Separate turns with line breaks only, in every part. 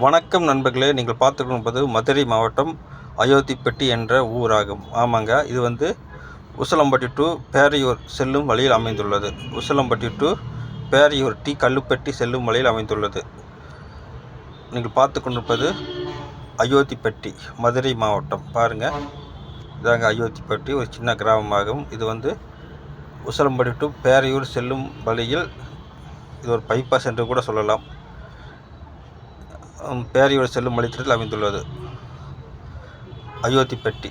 வணக்கம் நண்பர்களே நீங்கள் பார்த்துக்கொண்டிருப்பது மதுரை மாவட்டம் அயோத்திப்பட்டி என்ற ஊராகும். ஆமாங்க இது வந்து உசலம்பட்டி டு பேரையூர் செல்லும் வழியில் அமைந்துள்ளது. உசலம்பட்டி டு பேரையூர் டி கல்லுப்பட்டி செல்லும் வழியில் அமைந்துள்ளது. நீங்கள் பார்த்து கொண்டிருப்பது அயோத்திப்பட்டி மதுரை மாவட்டம். பாருங்கள் இதாங்க அயோத்திப்பட்டி ஒரு சின்ன கிராமமாகும். இது வந்து உசலம்பட்டி டு பேரையூர் செல்லும் வழியில் இது ஒரு பைபாஸ் என்று கூட சொல்லலாம். பேரையூர் செல்லும் வழித்தடத்தில் அமைந்துள்ளது. அயோத்திப்பட்டி.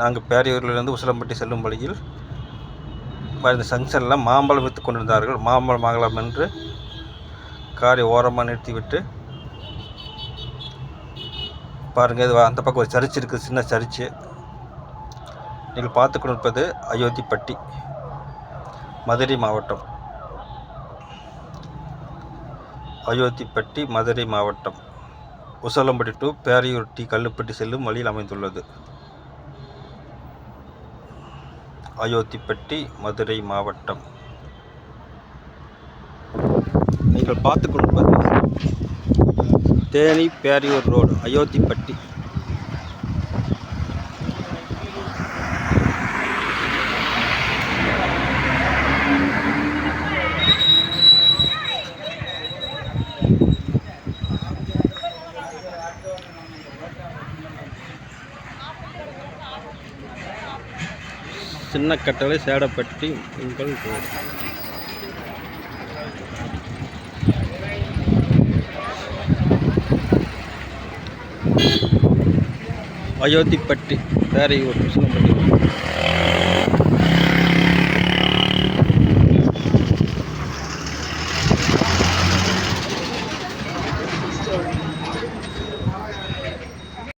நாங்கள் பேரையூரிலிருந்து உசிலம்பட்டி செல்லும் வழியில் இந்த ஜங்ஷனில் மாம்பழம் விற்று கொண்டிருந்தார்கள். மாம்பழம் வாங்கலாம் என்று காரை ஓரமாக நிறுத்திவிட்டு பாருங்கள் இது அந்த பக்கம் ஒரு சர்ச் இருக்குது சின்ன சர்ச்சு. நீங்கள் பார்த்து கொண்டிருப்பது அயோத்திப்பட்டி மதுரை மாவட்டம். அயோத்திப்பட்டி மதுரை மாவட்டம் உசலம்பட்டி டு பேரையூர் டி கல்லுப்பட்டி செல்லும் வழியில் அமைந்துள்ளது. அயோத்திப்பட்டி மதுரை மாவட்டம். நீங்கள் பார்த்து கொடுப்பது தேனி பேரையூர் ரோடு அயோத்திப்பட்டி. சின்ன கட்டளை சேடப்பட்டி உங்கள் ரோடு. அயோத்திப்பட்டி வேறையூர் கிருஷ்ணப்பட்டி